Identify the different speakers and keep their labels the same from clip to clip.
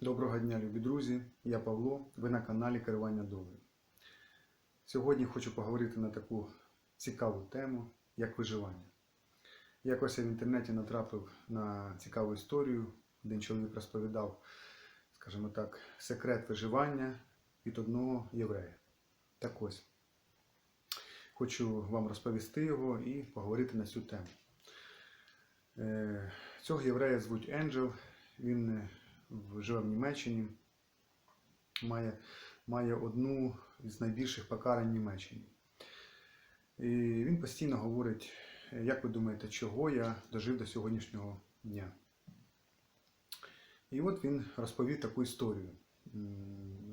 Speaker 1: Доброго дня, любі друзі! Я Павло, ви на каналі Керування долею. Сьогодні хочу поговорити на таку цікаву тему, як виживання. Якось я в інтернеті натрапив на цікаву історію. Один чоловік розповідав, скажімо так, секрет виживання від одного єврея. Так ось, хочу вам розповісти його і поговорити на цю тему. Е, Цього єврея звуть Енджел. Він е, живе в Німеччині, має, має одну з найбільших покарань Німеччини. І він постійно говорить, як ви думаєте, чого я дожив до сьогоднішнього дня. І от він розповів таку історію.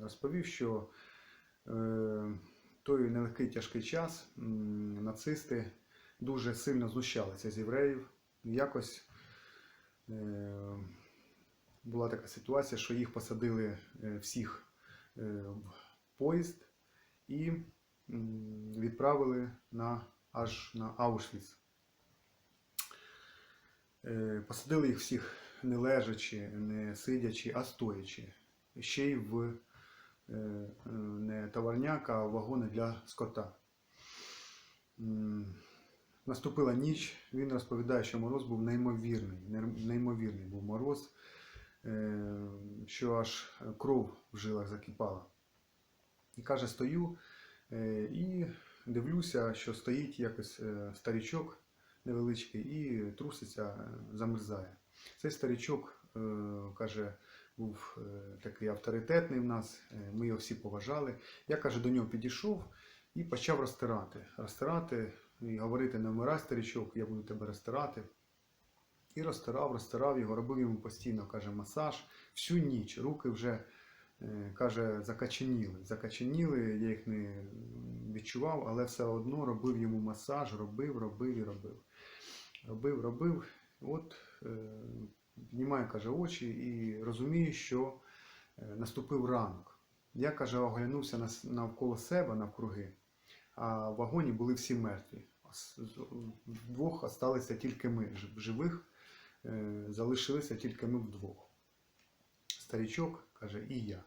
Speaker 1: Розповів, що е, той нелегкий тяжкий час нацисти дуже сильно знущалися з євреїв. Якось е, була така ситуація, що їх посадили е, всіх е, в поїзд і відправили на, аж на Аушвіц. Е, Посадили їх всіх не лежачи, не сидячи, а стоячи. Ще й в не товарняк, а в вагони для скота. Наступила ніч, він розповідає, що мороз був неймовірний, неймовірний був мороз, що аж кров в жилах закипала. І каже, стою е, і дивлюся, що стоїть якось е, старічок невеличкий і труситься, е, замерзає. Цей старічок, е, каже, був е, такий авторитетний в нас, е, ми його всі поважали. Я каже, до нього підійшов і почав розтирати. Розтирати і говорити, не вмирай, старічок, я буду тебе розтирати. І розтирав, розтирав його, робив йому постійно, каже, масаж. Всю ніч руки вже, е, каже, закаченіли. Закаченіли, я їх не відчував, але все одно робив йому масаж, робив, робив і робив. Робив, робив. От е, піднімаю, каже, очі і розумію, що е, наступив ранок. Я, каже, оглянувся навколо себе, навкруги, а в вагоні були всі мертві. З- Вдвох осталися тільки ми жив- живих, залишилися тільки ми вдвох. Старічок каже, і я.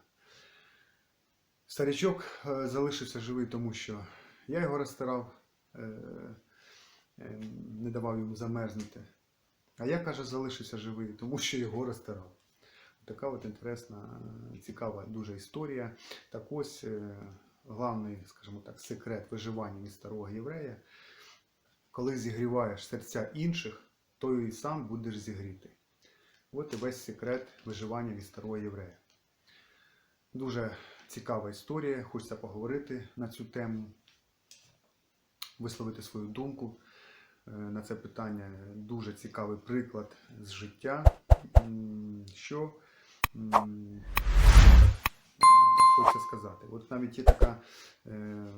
Speaker 1: Старічок е, залишився живий, тому що я його розтирав, е, е, не давав йому замерзнути. А я, каже, залишився живий, тому що його розтирав. Така от інтересна, е, цікава дуже історія. Так ось е, главний, скажімо так, секрет виживання від старого єврея. Коли зігріваєш серця інших, то і сам будеш зігрітий. От і весь секрет виживання від старого єврея. Дуже цікава історія, хочеться поговорити на цю тему, висловити свою думку е, на це питання. Дуже цікавий приклад з життя, що хочеться сказати. От навіть є така, е,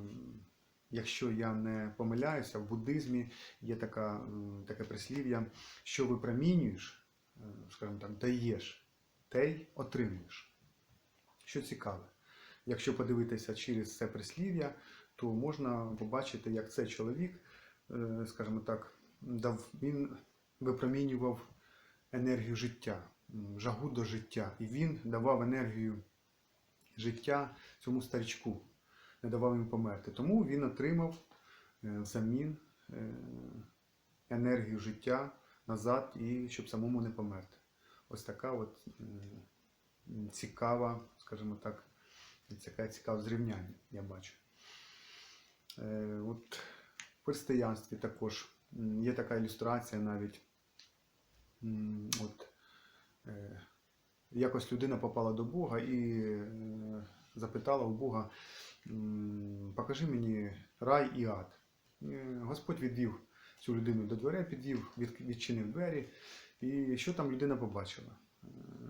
Speaker 1: якщо я не помиляюся, в буддизмі є така, таке прислів'я, що випромінюєш, е, скажімо так, даєш, те й отримуєш. Що цікаве, якщо подивитися через це прислів'я, то можна побачити, як цей чоловік, е, скажімо так, дав, він випромінював енергію життя, жагу до життя. І він давав енергію життя цьому старичку, не давав йому померти. Тому він отримав е, взамін е, енергію життя назад і щоб самому не померти. Ось така от цікава, скажімо так, таке цікаве зрівняння, я бачу. Е, От в християнстві також є така ілюстрація навіть. От, якось людина попала до Бога і запитала у Бога, покажи мені рай і ад. Е, Господь відвів цю людину до дверей, підвів, відчинив двері. І що там людина побачила? Е,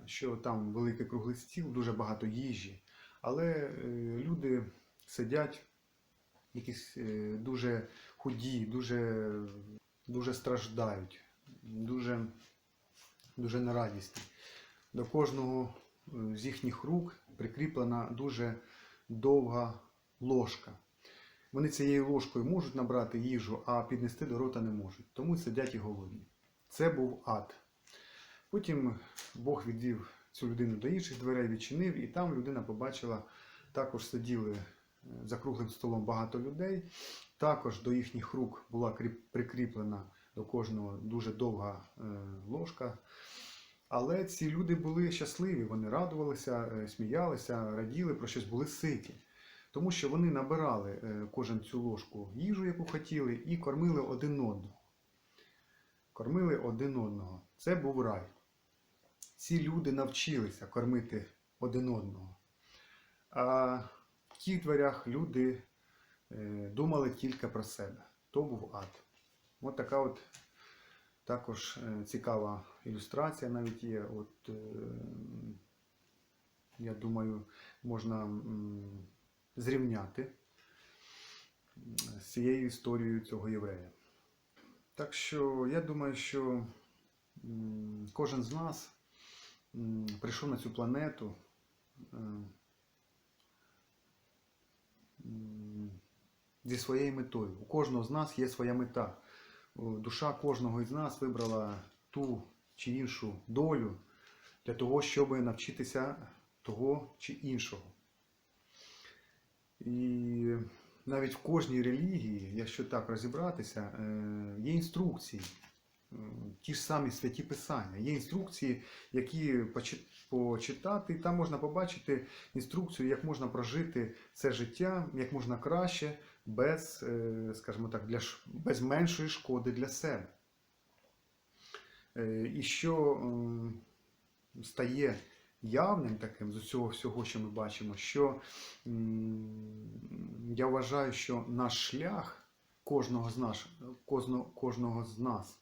Speaker 1: Що там великий круглий стіл, дуже багато їжі, але е, люди сидять якісь дуже худі, дуже, дуже страждають, дуже, дуже нерадісні. До кожного з їхніх рук прикріплена дуже довга ложка. Вони цією ложкою можуть набрати їжу, а піднести до рота не можуть. Тому сидять і голодні. Це був ад. Потім Бог відвів цю людину до інших дверей, відчинив, і там людина побачила, також сиділи е, за круглим столом багато людей. Також до їхніх рук була прикріплена до кожного дуже довга е, ложка. Але ці люди були щасливі, вони радувалися, е, сміялися, раділи, про щось були ситі. Тому що вони набирали е, кожен цю ложку їжу, яку хотіли, і кормили один одного. Кормили один одного. Це був рай. Ці люди навчилися кормити один одного. А в тих дверях люди е, думали тільки про себе. То був ад. От така от також е, цікава ілюстрація навіть є. От, я думаю, можна зрівняти з цією історією цього єврея. Так що я думаю, що кожен з нас прийшов на цю планету е, зі своєю метою. У кожного з нас є своя мета. Душа кожного із нас вибрала ту чи іншу долю для того, щоб навчитися того чи іншого. І навіть в кожній релігії, якщо так розібратися, е, є інструкції, Е, ті ж самі святі писання. Є інструкції, які почитати, і там можна побачити інструкцію, як можна прожити це життя як можна краще, без, е, скажімо так, для, без меншої шкоди для себе. І що стає явним таким з усього всього, що ми бачимо, що я вважаю, що наш шлях кожного з нас, кожного, кожного з нас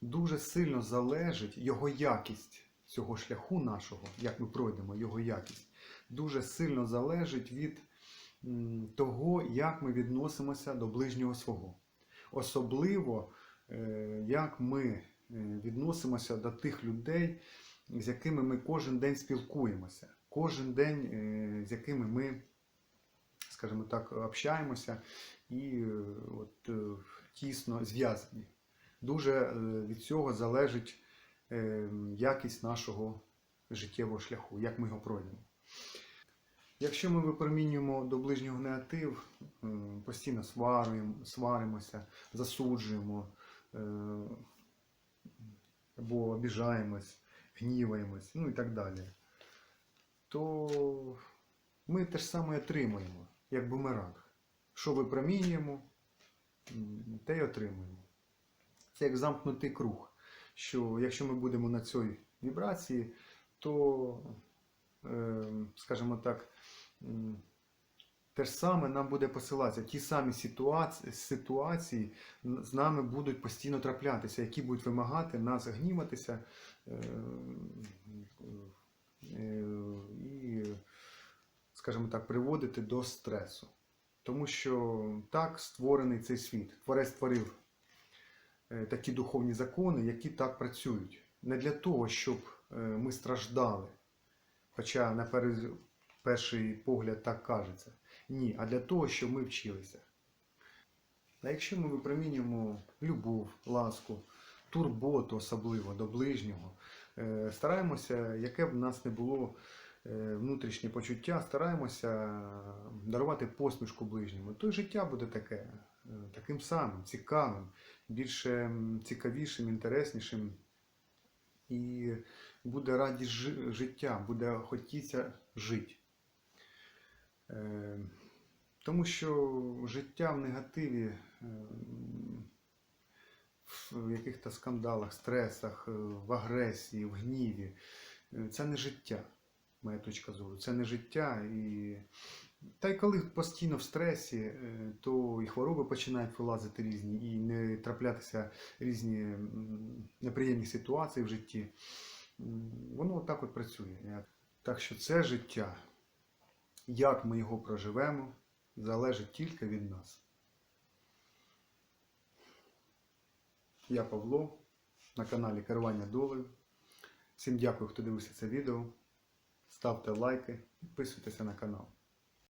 Speaker 1: дуже сильно залежить його якість цього шляху нашого, як ми пройдемо його якість, дуже сильно залежить від того, як ми відносимося до ближнього свого. Особливо, е, як ми е, відносимося до тих людей, з якими ми кожен день спілкуємося, кожен день, е, з якими ми, скажімо так, общаємося і е, от, е, тісно зв'язані. Дуже від цього залежить якість нашого життєвого шляху, як ми його пройдемо. Якщо ми випромінюємо до ближнього негатив, постійно сварюємо, сваримося, засуджуємо або обіжаємось, гніваємось, ну і так далі, то ми те ж саме отримуємо, як бумеранг. Що випромінюємо, те й отримуємо. Це як замкнутий круг. Що якщо ми будемо на цій вібрації, то, е, скажімо так, те ж саме нам буде посилатися. Ті самі ситуації, ситуації з нами будуть постійно траплятися, які будуть вимагати нас гніватися і, скажімо так, приводити до стресу. Тому що так створений цей світ. Творець створив е, такі духовні закони, які так працюють. Не для того, щоб е, ми страждали, хоча на перший погляд так кажеться. Ні, а для того, щоб ми вчилися. А якщо ми випромінюємо любов, ласку, турботу особливо до ближнього, е, стараємося, яке б в нас не було е, внутрішнє почуття, стараємося дарувати посмішку ближньому, то й життя буде таке, е, таким самим, цікавим, більше цікавішим, інтереснішим. І буде радість життя, буде хотіться жити. Тому що життя в негативі, в яких-то скандалах, стресах, е, в агресії, в гніві, е, це не життя, моя точка зору. Це не життя. І... Та й коли постійно в стресі, е, то і хвороби починають вилазити різні, і не траплятися різні неприємні ситуації в житті. Воно так от працює. Так що це життя, як ми його проживемо, залежить тільки від нас. Я Павло на каналі Керування долею. Всім дякую, хто дивився це відео. Ставте лайки, підписуйтеся на канал.